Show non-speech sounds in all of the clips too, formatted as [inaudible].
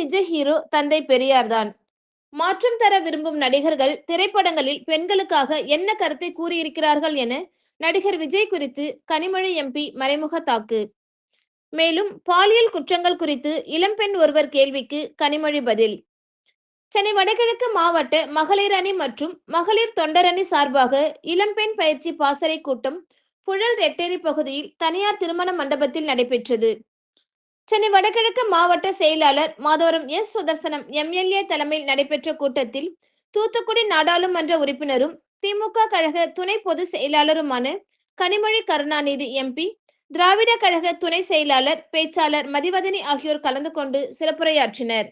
நிஜ ஹீரோ தந்தை பெரியார்தான். மாற்றம் தர விரும்பும் நடிகர்கள் திரைப்படங்களில் பெண்களுக்காக என்ன கருத்தை கூறியிருக்கிறார்கள் என நடிகர் விஜய் குறித்து கனிமொழி எம்பி மறைமுக தாக்கு. மேலும் பாலியல் குற்றங்கள் குறித்து இளம்பெண் ஒருவர் கேள்விக்கு கனிமொழி பதில். சென்னை வடகிழக்கு மாவட்ட மகளிர் அணி மற்றும் மகளிர் தொண்டரணி சார்பாக இளம்பெண் பயிற்சி பாசறை கூட்டம் புழல் ரெட்டேரி பகுதியில் தனியார் திருமண மண்டபத்தில் நடைபெற்றது. சென்னை வடகிழக்கு மாவட்ட செயலாளர் மாதவரம் எஸ் சுதர்சனம் எம்எல்ஏ தலைமையில் நடைபெற்ற கூட்டத்தில் தூத்துக்குடி நாடாளுமன்ற உறுப்பினரும் திமுக கழக துணை பொதுச் செயலாளருமான கனிமொழி கருணாநிதி எம்பி திராவிட கழக துணை செயலாளர் பேச்சாளர் மதிவதனி ஆகியோர் கலந்து கொண்டு சிறப்புரையாற்றினர்.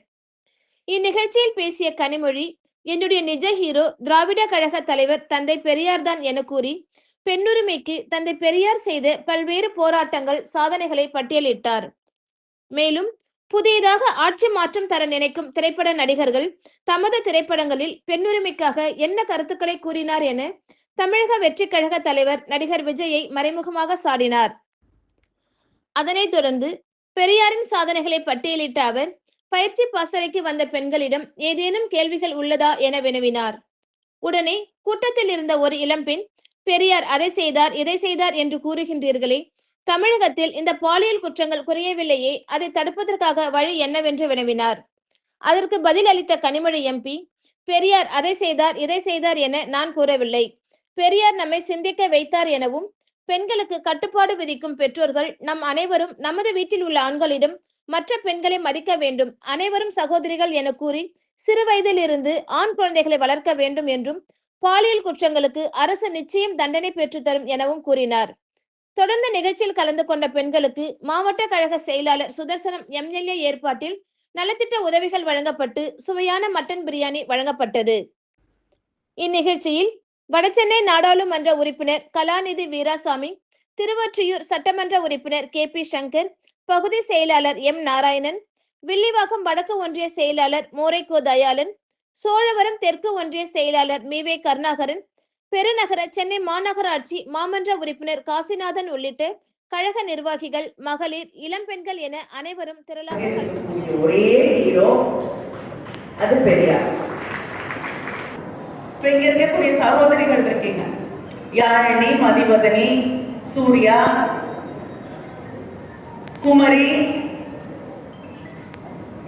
இந்நிகழ்ச்சியில் பேசிய கனிமொழி என்னுடைய நிஜ ஹீரோ திராவிட கழக தலைவர் தந்தை பெரியார் தான் என கூறி பெண்ணுரிமைக்கு தந்தை பெரியார் செய்த பல்வேறு போராட்டங்கள் சாதனைகளை பட்டியலிட்டார். மேலும் புதியதாக ஆட்சி மாற்றம் தர நினைக்கும் திரைப்பட நடிகர்கள் தமது திரைப்படங்களில் பெண்ணுரிமைக்காக என்ன கருத்துக்களை கூறினார் என தமிழக வெற்றி கழக தலைவர் நடிகர் விஜயை மறைமுகமாக சாடினார். அதனைத் தொடர்ந்து பெரியாரின் சாதனைகளை பட்டியலிட்ட அவர் பயிற்சி பாசறைக்கு வந்த பெண்களிடம் ஏதேனும் கேள்விகள் உள்ளதா என வினவினார். உடனே கூட்டத்தில் இருந்த ஒரு இளம்பெண் பெரியார் அதை செய்தார் இதை செய்தார் என்று கூறுகின்றீர்களே தமிழகத்தில் இந்த பாலியல் குற்றங்கள் குறையவில்லையே அதை தடுப்பதற்காக வழி என்னவென்று வினவினார். அதற்கு பதில் அளித்த கனிமொழி எம்பி பெரியார் அதை செய்தார் இதை செய்தார் என நான் கூறவில்லை. பெரியார் நம்மை சிந்திக்க வைத்தார் எனவும் பெண்களுக்கு கட்டுப்பாடு விதிக்கும் பெற்றோர்கள் நம் அனைவரும் நமது வீட்டில் உள்ள ஆண்களிடம் மற்ற பெண்களை மதிக்க வேண்டும் அனைவரும் சகோதரிகள் என கூறி சிறு வயதில் இருந்து ஆண் குழந்தைகளை வளர்க்க வேண்டும் என்றும் பாலியல் குற்றங்களுக்கு அரசு நிச்சயம் தண்டனை பெற்றுத்தரும் எனவும் கூறினார். தொடர்ந்து நிகழ்ச்சியில் கலந்து கொண்ட பெண்களுக்கு மாவட்ட கழக செயலாளர் சுதர்சனம் எம்எல்ஏ ஏற்பாட்டில் நலத்திட்ட உதவிகள் வழங்கப்பட்டு சுவையான மட்டன் பிரியாணி வழங்கப்பட்டது. இந்நிகழ்ச்சியில் வடசென்னை நாடாளுமன்ற உறுப்பினர் கலாநிதி வீராசாமி திருவொற்றியூர் சட்டமன்ற உறுப்பினர் கே பி சங்கர் பகுதி செயலாளர் எம் நாராயணன் வில்லிவாக்கம் வடக்கு ஒன்றிய செயலாளர் மோரைக்கோ தயாளன் சோழவரம் தெற்கு ஒன்றிய செயலாளர் மீவே கருணாகரன் பெருநகர சென்னை மாநகராட்சி மாமன்ற உறுப்பினர் காசிநாதன் உள்ளிட்ட கழக நிர்வாகிகள் மகளிர் இளம்பெண்கள் என அனைவரும் திரளாக. ஒரே ஹீரோ அது பெரியார். இப்ப இங்க இருக்கக்கூடிய சகோதரிகள் இருக்கீங்க. யாழினி மதிவதனி சூர்யா குமரி.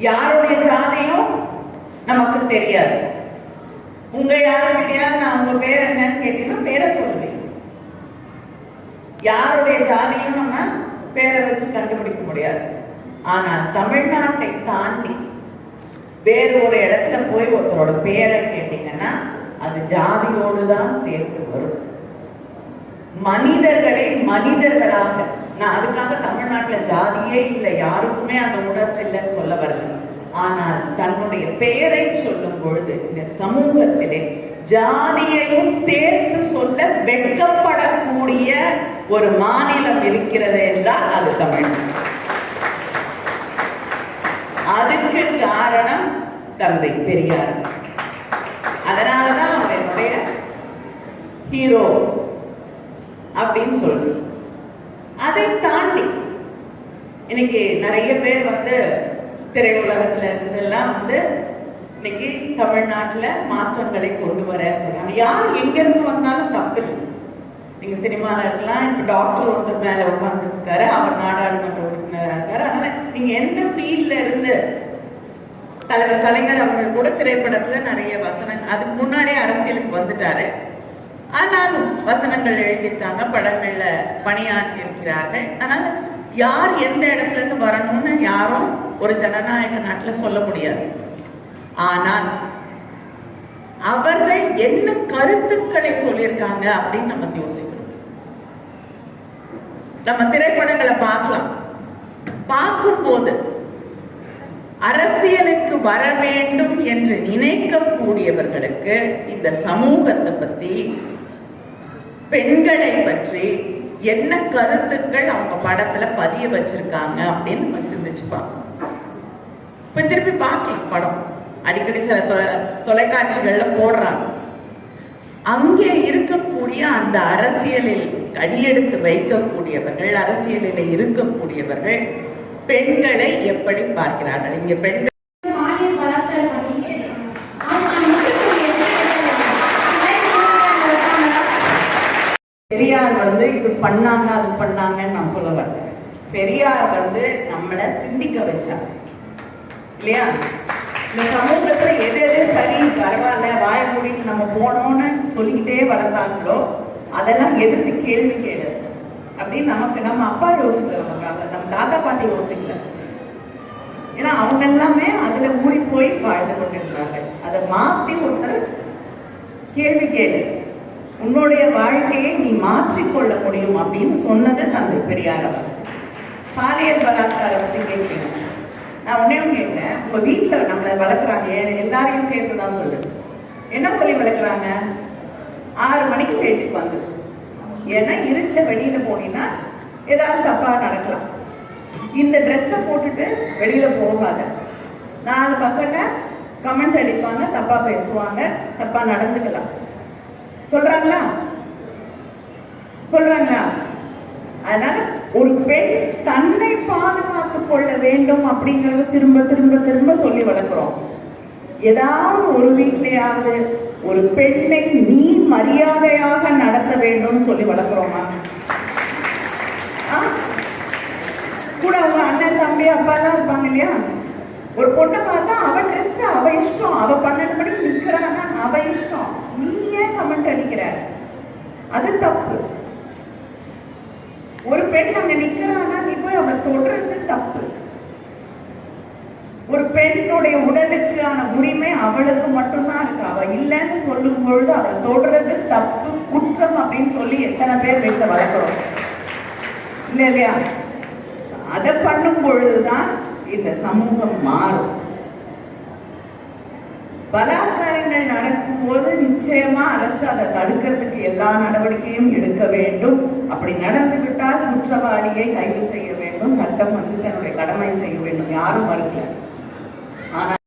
யாருடைய ஜாதியும் நமக்கு தெரியாது. உங்க யாருக்கிட்டையாவது நான் உங்க பேர் என்னன்னு கேட்டீங்கன்னா பேரை சொல்லுவேன். யாருடைய ஜாதியும் நம்ம பேரை வச்சு கண்டுபிடிக்க முடியாது. ஆனா தமிழ்நாட்டை தாண்டி வேறு ஒரு இடத்துல போய் ஒருத்தரோட பேரை கேட்டீங்கன்னா அது ஜாதியோடு தான் சேர்த்து வரும். மனிதர்களை மனிதர்களாக நான் அதுக்காக தமிழ்நாட்டுல ஜாதியே இல்லை யாருக்குமே அந்த உணர்வு இல்லைன்னு சொல்ல வரல. ஆனால் தன்னுடைய பெயரை சொல்லும் பொழுது இந்த சமூகத்திலே ஜாதியையும் சேர்த்து சொல்ல வெட்கப்படக்கூடிய ஒரு மாநிலம் இருக்கிறது என்றால் அது தமிழ். அதுக்கு காரணம் தந்தை பெரியார். அதனாலதான் அவருடைய என்னுடைய ஹீரோ அப்படின்னு சொல்றேன் அதை தாண்டி இன்னைக்கு நிறைய பேர் வந்து திரையுலகத்துல இருந்தெல்லாம் வந்து இன்னைக்கு தமிழ்நாட்டுல மாற்றங்களை கொண்டு வர சொல்றாங்க. யார் எங்க இருந்து வந்தாலும் தப்பு இல்லை. நீங்க சினிமால இருக்கலாம் இப்ப டாக்டர் ஒருத்தர் மேல உட்கார்ந்து இருக்காரு அவர் நாடாளுமன்ற உறுப்பினராக இருக்காரு. அதனால நீங்க எந்த ஃபீல்ட்ல இருந்து தலைவர் கலைஞர் அவர்கள் கூட திரைப்படத்துல நிறைய வசனம் அதுக்கு முன்னாடியே அரசியலுக்கு வந்துட்டாரு. ஆனாலும் வசனங்கள் எழுதியிருக்காங்க படங்கள்ல பணியாற்றி இருக்கிறார்கள் அதனால யார் எந்த இடத்துல இருந்து வரணும்னு யாரும் ஒரு ஜனநாயக நாட்டில் சொல்ல முடியாது. ஆனால் அவர்கள் என்ன கருத்துக்களை சொல்லியிருக்காங்க அப்படின்னு நம்ம யோசிக்கணும். நம்ம திரைப்படங்களை பார்க்கலாம். பார்க்கும்போது அரசியலுக்கு வர வேண்டும் என்று நினைக்கக்கூடியவர்களுக்கு இந்த சமூகத்தை பத்தி பெண்களை பற்றி என்ன கருத்துக்கள் அவங்க படத்துல பதிய வச்சிருக்காங்க அப்படின்னு நம்ம சிந்திச்சு பார்க்கணும். இப்போ திருப்பி பார்க்கலாம் படம். அடிக்கடி சில தொலை தொலைக்காட்சிகளில் போடுறாங்க. அங்கே இருக்கக்கூடிய அந்த அரசியலில் அடியெடுத்து வைக்கக்கூடியவர்கள் அரசியலில் இருக்கக்கூடியவர்கள் பெண்களை எப்படி பார்க்கிறார்கள்? இங்கே பெண்கள் [laughs] பெரியார் வந்து இது பண்ணாங்க அது பண்ணாங்கன்னு நான் சொல்ல பெரியார் வந்து நம்மளை சிந்திக்க வச்சாங்க இல்லையா? இந்த சமூகத்துல எது எது சரி பரவாயில்ல வாய மூடிட்டு நம்ம போனோம்னு சொல்லிக்கிட்டே வளர்த்தாங்களோ அதெல்லாம் எதிர்த்து கேள்வி கேடு அப்படின்னு நமக்கு நம்ம அப்பா யோசிக்கல நமக்காக நம்ம தாத்தா பாட்டி யோசிக்கல. ஏன்னா அவங்க எல்லாமே அதுல ஊறி போய் வாழ்ந்து கொண்டிருந்தாங்க அதை மாத்தி ஒருத்தர் கேள்வி கேடு உன்னுடைய வாழ்க்கையை நீ மாற்றிக்கொள்ள முடியும் அப்படின்னு சொன்னது தந்தை பெரியார் அவர் பாலியல் பலாத்காரத்தை கேட்கிறேன். நான் நான் ஒன்று கேட்டேன். உங்கள் வீட்டில் நம்மளை வளர்க்குறாங்க. ஏ- எல்லாரையும் சேர்த்து தான் சொல்லு என்ன சொல்லி வளர்க்குறாங்க? ஆறு மணிக்கு வீட்டுக்கு வந்து. ஏன்னா இருட்டில் வெளியில் போனீங்கன்னா ஏதாவது தப்பாக நடக்கலாம். இந்த ட்ரெஸ்ஸை போட்டுட்டு வெளியில் போகாத. நாலு பசங்க கமெண்ட் அடிப்பாங்க தப்பாக பேசுவாங்க தப்பாக நடந்துக்கலாம். சொல்கிறாங்களா சொல்கிறாங்களா அதனால ஒரு பெண் தன்னை பாதுகாத்துக் கொள்ள வேண்டும் அப்படிங்கறத திரும்ப திரும்ப திரும்ப சொல்லி வளர்க்கிறோம். ஏதாவது ஒரு வீட்லயாவது ஒரு பெண்ணை நீ மரியாதையாக நடத்த வேண்டும்னு சொல்லி வளர்க்கிறோமா? கூட அவங்க அண்ணன் தம்பி அப்பா எல்லாம் இருப்பாங்க இல்லையா? ஒரு பொண்ணை பார்த்தா அவ ட்ரெஸ் அவ இஷ்டம். அவ பன்னெண்டு மணிக்கு நிக்கிறான்னா அவ இஷ்டம். நீ ஏன் கமெண்ட் அடிக்கிற? அது தப்பு. ஒரு பெண் அங்க நிக்கிறானா நீ போய் அவளை தொடுறது தப்பு. ஒரு பெண்ணுடைய உடலுக்கான உரிமை அவளுக்கு மட்டும்தான் இருக்கு. அவ இல்லைன்னு சொல்லும் பொழுது அவளை தொடுறது தப்பு குற்றம் அப்படின்னு சொல்லி எத்தனை பேர் வீட்டை வளர்க்குறோம். இல்ல இல்லையா? அதை பண்ணும் பொழுதுதான் இந்த சமூகம் மாறும். பலாத்காரங்கள் நடக்கும்போது நிச்சயமா அரசு அதை தடுக்கிறதுக்கு எல்லா நடவடிக்கையும் எடுக்க வேண்டும். அப்படி நடந்துவிட்டால் குற்றவாளியை கைது செய்ய வேண்டும் சட்டம் வந்து தன்னுடைய கடமை செய்ய வேண்டும் யாரும் மறுக்கல. ஆனால்